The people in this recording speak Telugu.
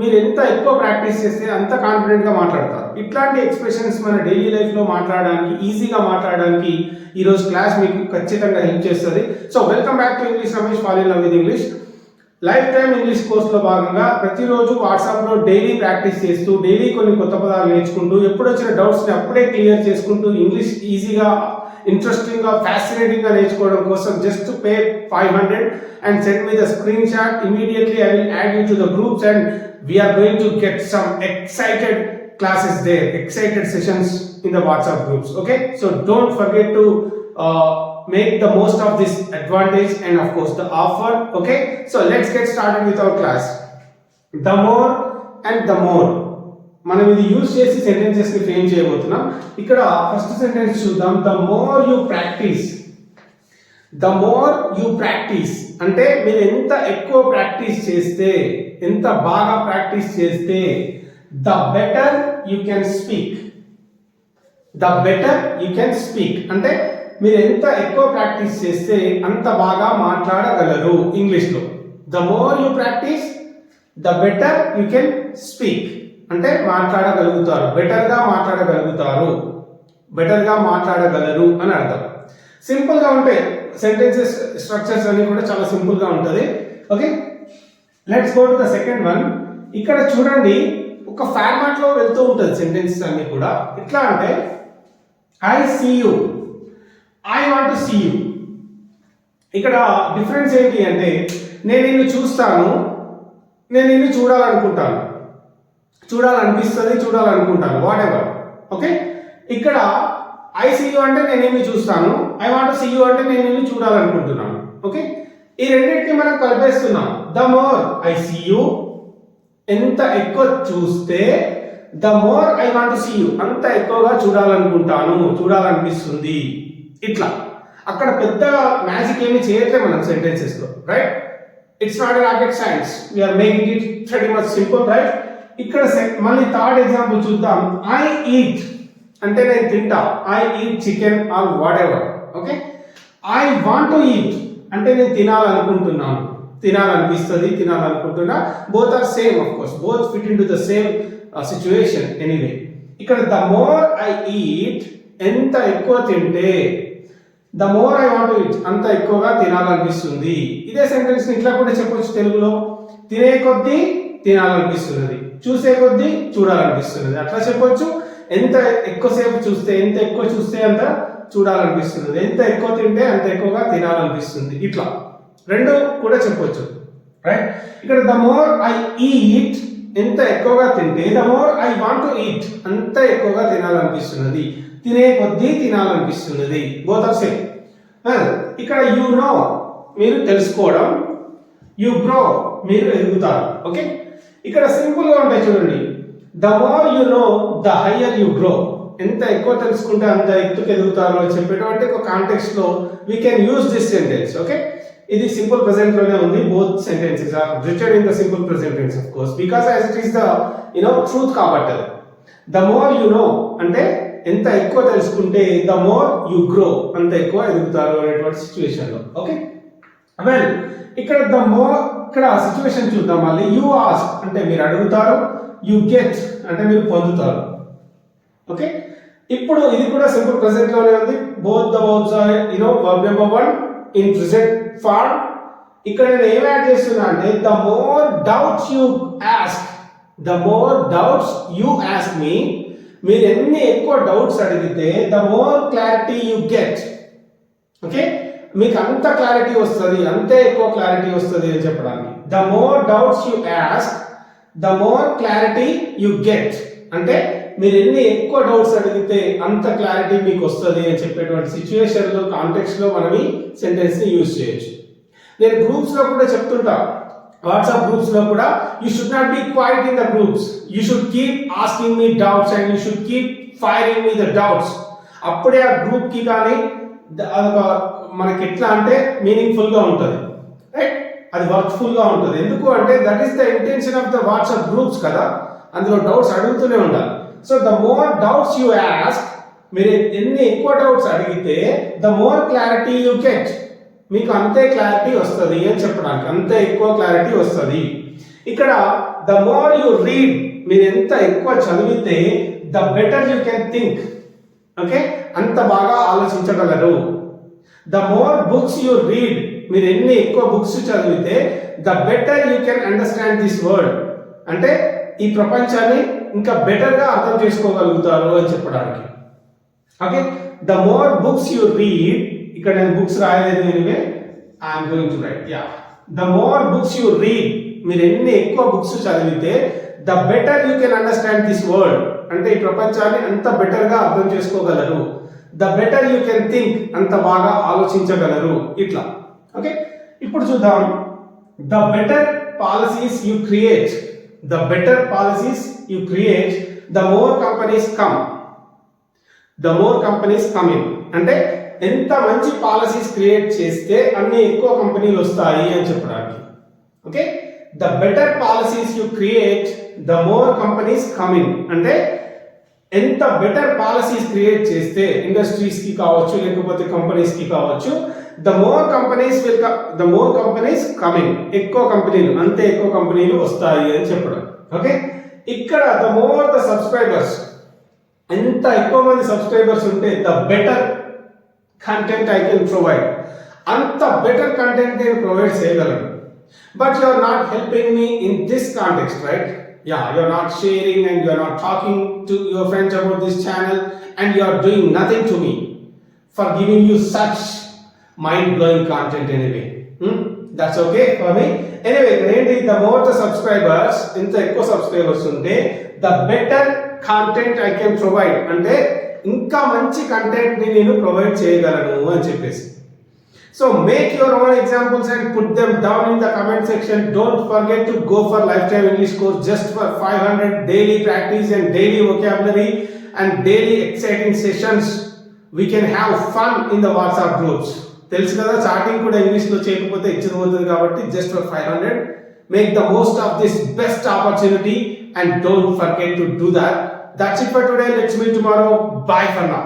మీరు ఎంత ఎక్కువ ప్రాక్టీస్ చేస్తే అంత కాన్ఫిడెంట్గా మాట్లాడతారు. ఇట్లాంటి ఎక్స్ప్రెషన్స్ మన డైలీ లైఫ్లో మాట్లాడడానికి ఈజీగా మాట్లాడడానికి ఈరోజు క్లాస్ మీకు ఖచ్చితంగా హెల్ప్ చేస్తుంది. So welcome back to English Ramesh follow love with English life time English కోర్సులో భాగంగా ప్రతిరోజు వాట్సాప్లో డైలీ ప్రాక్టీస్ చేస్తూ డైలీ కొన్ని కొత్త పదాలు నేర్చుకుంటూ ఎప్పుడొచ్చిన డౌట్స్ని అప్పుడే క్లియర్ చేసుకుంటూ ఇంగ్లీష్ ఈజీగా ఇంట్రెస్టింగ్గా ఫ్యాసినేటింగ్గా నేర్చుకోవడం కోసం just pay five hundred and send me the screenshot immediately I will add you to the groups and we are going to get some excited classes there, excited sessions in the WhatsApp groups. Okay, so don't forget to uh, make the most of this advantage and of course the offer. Okay, so let's get started with our class. The more and the more. మనం ఇది యూజ్ చేసి సెంటెన్సెస్ని ఫ్రేమ్ చేయబోతున్నాం. ఇక్కడ ఫస్ట్ సెంటెన్స్ చూద్దాం. The more you practice the more you practice అంటే మీరు ఎంత ఎక్కువ ప్రాక్టీస్ చేస్తే ఎంత బాగా ప్రాక్టీస్ చేస్తే the better you can speak the better you can speak అంటే మీరు ఎంత ఎక్కువ ప్రాక్టీస్ చేస్తే అంత బాగా మాట్లాడగలరు ఇంగ్లీష్లో the more you practice the better you can speak అంటే మాట్లాడగలుగుతారు. బెటర్గా మాట్లాడగలుగుతారు. బెటర్గా మాట్లాడగలరు అని అర్థం. సింపుల్గా ఉంటాయి సెంటెన్సెస్ స్ట్రక్చర్స్ అన్ని కూడా చాలా సింపుల్గా ఉంటుంది. Okay let's go to the second one ఇక్కడ చూడండి ఒక ఫార్మాట్లో వెళ్తూ ఉంటుంది సెంటెన్సెస్ అన్ని కూడా. ఎట్లా అంటే I see you I want see you ఇక్కడ డిఫరెన్స్ ఏంటి అంటే నేను నిన్ను చూస్తాను నేను నిన్ను చూడాలనుకుంటాను. చూడాలనిపిస్తుంది చూడాలనుకుంటాను వాట్ ఎవర్ ఓకే ఇక్కడ ఐ సీ యూ అంటే నేను ఏమి చూస్తాను. ఐ వాంట్ సీ యూ అంటే నేను ఏమి చూడాలనుకుంటున్నాను. ఓకే ఈ రెండింటిని మనం కలిపేస్తున్నాం. The more I see you ఎంత ఎక్కువ చూస్తే the more I want see you అంత ఎక్కువగా చూడాలనుకుంటాను చూడాలనిపిస్తుంది. ఇట్లా. అక్కడ పెద్ద మ్యాజిక్ ఏమి చేయట్లేదు మనం సెంటెన్సెస్లో right it's not rocket science we're making it very much simple right ఇక్కడ మళ్ళీ థర్డ్ ఎగ్జాంపుల్ చూద్దాం. ఐ ఈట్ అంటే నేను తింటా. I eat chicken or whatever okay I want to eat అంటే నేను తినాలనుకుంటున్నాను. తినాలనిపిస్తుంది తినాలనుకుంటున్నా. Both are same of course both fit into the same situation anyway ఇక్కడ ద మోర్ ఐ ఈట్ ఎంత ఎక్కువ తింటే the more I want it అంత ఎక్కువగా తినాలనిపిస్తుంది. ఇదే సెంటెన్స్ ఇట్లా కూడా చెప్పొచ్చు తెలుగులో. తినే కొద్దీ తినాలనిపిస్తున్నది. చూసే కొద్దీ చూడాలనిపిస్తున్నది. అట్లా చెప్పొచ్చు. ఎంత ఎక్కువసేపు చూస్తే ఎంత ఎక్కువ చూస్తే అంత చూడాలనిపిస్తున్నది. ఎంత ఎక్కువ తింటే అంత ఎక్కువగా తినాలనిపిస్తుంది. ఇట్లా. రెండు కూడా చెప్పొచ్చు. రైట్ ఇక్కడ ద మోర్ ఐ ఈట్ ఎంత ఎక్కువగా తింటే the more I want to eat అంత ఎక్కువగా తినాలనిపిస్తున్నది. తినే కొద్దీ తినాలనిపిస్తున్నది. బోత్ ఆర్ సేమ్ ఇక్కడ యు నో మీరు తెలుసుకోవడం. యు గ్రో మీరు ఎదుగుతారు. ఓకే ఇక్కడ సింపుల్గా ఉంటాయి చూడండి. The more you know the higher you grow ఎంత ఎక్కువ తెలుసుకుంటే అంత ఎత్తుకు ఎదుగుతారో అని చెప్పేటువంటి ఒక కాంటెక్స్ట్లో we can use this sentence okay ఇది సింపుల్ ప్రెసెంట్లోనే ఉంది. Both sentences are written in the simple present tense of course because as it is the you know truth కాబట్టి ద మోర్ యు నో అంటే ఎంత ఎక్కువ తెలుసుకుంటే ద మోర్ యు గ్రో అంత ఎక్కువ ఎదుగుతారు అనేటువంటి సిచ్యువేషన్లో ఓకే వెల్ ఇక్కడ ద మోర్ ఇక్కడ సిచ్యువేషన్ చూద్దాం. మళ్ళీ యు ఆస్ అంటే మీరు అడుగుతారు యు గెట్ అంటే మీరు పొందుతారు. ఓకే ఇప్పుడు ఇది కూడా సింపుల్ ప్రెసెంట్లోనే ఉంది. Both the verbs are you know verb number one in present form ఇక్కడ నేను ఏం యాడ్ చేస్తున్నా అంటే the more doubts you ask the more doubts you ask me మీరు ఎన్ని ఎక్కువ డౌట్స్ అడిగితే the more clarity you get okay మీకు అంత క్లారిటీ వస్తుంది అంతే ఎక్కువ క్లారిటీ వస్తుంది అని చెప్పడానికి. The more doubts you ask the more clarity you get అంటే మీరు ఎన్ని ఎక్కువ డౌట్స్ అడిగితే అంత క్లారిటీ మీకు వస్తుంది అని చెప్పేటువంటి సిచ్యువేషన్లో కాంటెక్స్లో మనం ఈ సెంటెన్స్ని యూజ్ చేయొచ్చు. నేను గ్రూప్స్లో కూడా చెప్తుంటా. వాట్సాప్ గ్రూప్స్లో కూడా you should not be quiet in the groups you should keep asking me doubts and you should keep firing me the doubts అప్పుడే ఆ గ్రూప్కి కానీ అదొక మనకి ఎట్లా అంటే మీనింగ్ఫుల్గా ఉంటుంది. రైట్ అది వర్క్ఫుల్గా ఉంటుంది. ఎందుకు అంటే that is the intention of the WhatsApp groups కదా. అందులో డౌట్స్ అడుగుతూనే ఉండాలి. So the more doubts you ask మీరు ఎన్ని ఎక్కువ డౌట్స్ అడిగితే the more clarity you get మీకు అంతే క్లారిటీ వస్తుంది అని చెప్పడానికి. అంతే ఎక్కువ క్లారిటీ వస్తుంది. ఇక్కడ ద మోర్ యు రీడ్ మీరు ఎంత ఎక్కువ చదివితే the better you can think okay? అంత బాగా ఆలోచించగలరు. The more books you read మీరు ఎన్ని ఎక్కువ బుక్స్ చదివితే the better you can understand this world అంటే ఈ ప్రపంచాన్ని ఇంకా బెటర్గా అర్థం చేసుకోగలుగుతారు అని చెప్పడానికి. Okay? The more books you read ఇక్కడ నేను బుక్స్ రాయలేదు anyway I'm going to write yeah. The more books you read మీరు ఎన్ని ఎక్కువ బుక్స్ చదివితే the better you can understand this world అంటే ఈ ప్రపంచాన్ని అంత బెటర్గా అర్థం చేసుకోగలరు. The better you can think అంత బాగా ఆలోచించగలరు. ఇట్లా. ఓకే ఇప్పుడు చూద్దాం. The better policies you create the better policies you create the more companies come the more companies come in అంటే ఎంత మంచి పాలసీస్ క్రియేట్ చేస్తే అన్ని ఎక్కువ కంపెనీలు వస్తాయి అని చెప్పడానికి. Okay the better policies you create the more companies coming అంటే ఎంత బెటర్ పాలసీస్ క్రియేట్ చేస్తే ఇండస్ట్రీస్కి కావచ్చు లేకపోతే కంపెనీస్కి కావచ్చు the more companies will the more companies coming ఎక్కువ కంపెనీలు అంతే ఎక్కువ కంపెనీలు వస్తాయి అని చెప్పడం. ఓకే ఇక్కడ ద మోర్ ద సబ్స్క్రైబర్స్ ఎంత ఎక్కువ మంది సబ్స్క్రైబర్స్ ఉంటే the better content I can provide అంత బెటర్ కంటెంట్ నేను ప్రొవైడ్ చేయగలను. But you are not helping me in this context right yeah you are not sharing and you are not talking to your friends about this channel and you are doing nothing to me for giving you such mind blowing content anyway that's okay for me anyway ఇక్కడ ఏంటి ద మోర్ ద సబ్స్క్రైబర్స్ ఇంత ఎక్కువ సబ్స్క్రైబర్స్ ఉంటే the better content I can provide అంటే ఇంకా మంచి కంటెంట్ని నేను ప్రొవైడ్ చేయగలను అని చెప్పేసి. So make your own examples and put them down in the comment section don't forget to go for life English English course just for five hundred daily practice and daily daily and daily We can have fun in fun in the తెలుసు కదా చాటింగ్ కూడా ఇంగ్లీష్లో చేయకపోతే ఇచ్చిన పోతుంది కాబట్టి just for five hundred make the most of this best opportunity and don't forget to do that that's it for today let's meet tomorrow bye for now